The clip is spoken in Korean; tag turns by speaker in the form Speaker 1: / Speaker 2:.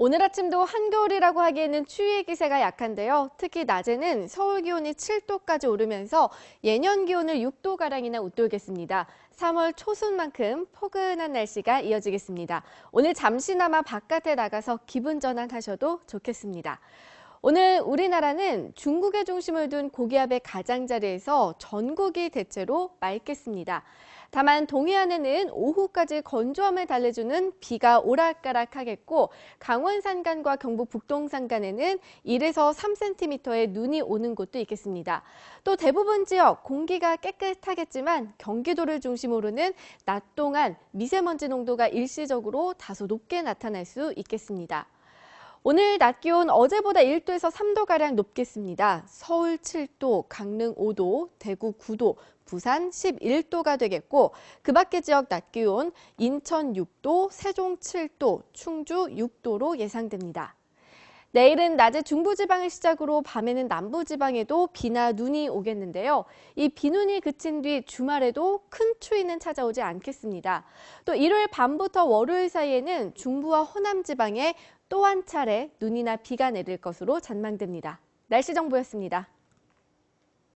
Speaker 1: 오늘 아침도 한겨울이라고 하기에는 추위의 기세가 약한데요. 특히 낮에는 서울 기온이 7도까지 오르면서 예년 기온을 6도가량이나 웃돌겠습니다. 3월 초순만큼 포근한 날씨가 이어지겠습니다. 오늘 잠시나마 바깥에 나가서 기분 전환하셔도 좋겠습니다. 오늘 우리나라는 중국의 중심을 둔 고기압의 가장자리에서 전국이 대체로 맑겠습니다. 다만 동해안에는 오후까지 건조함을 달래주는 비가 오락가락하겠고 강원 산간과 경북 북동 산간에는 1에서 3cm의 눈이 오는 곳도 있겠습니다. 또 대부분 지역 공기가 깨끗하겠지만 경기도를 중심으로는 낮 동안 미세먼지 농도가 일시적으로 다소 높게 나타날 수 있겠습니다. 오늘 낮 기온 어제보다 1도에서 3도가량 높겠습니다. 서울 7도, 강릉 5도, 대구 9도, 부산 11도가 되겠고 그 밖의 지역 낮 기온 인천 6도, 세종 7도, 충주 6도로 예상됩니다. 내일은 낮에 중부지방을 시작으로 밤에는 남부지방에도 비나 눈이 오겠는데요. 이 비눈이 그친 뒤 주말에도 큰 추위는 찾아오지 않겠습니다. 또 일요일 밤부터 월요일 사이에는 중부와 호남 지방에 또 한 차례 눈이나 비가 내릴 것으로 전망됩니다. 날씨 정보였습니다.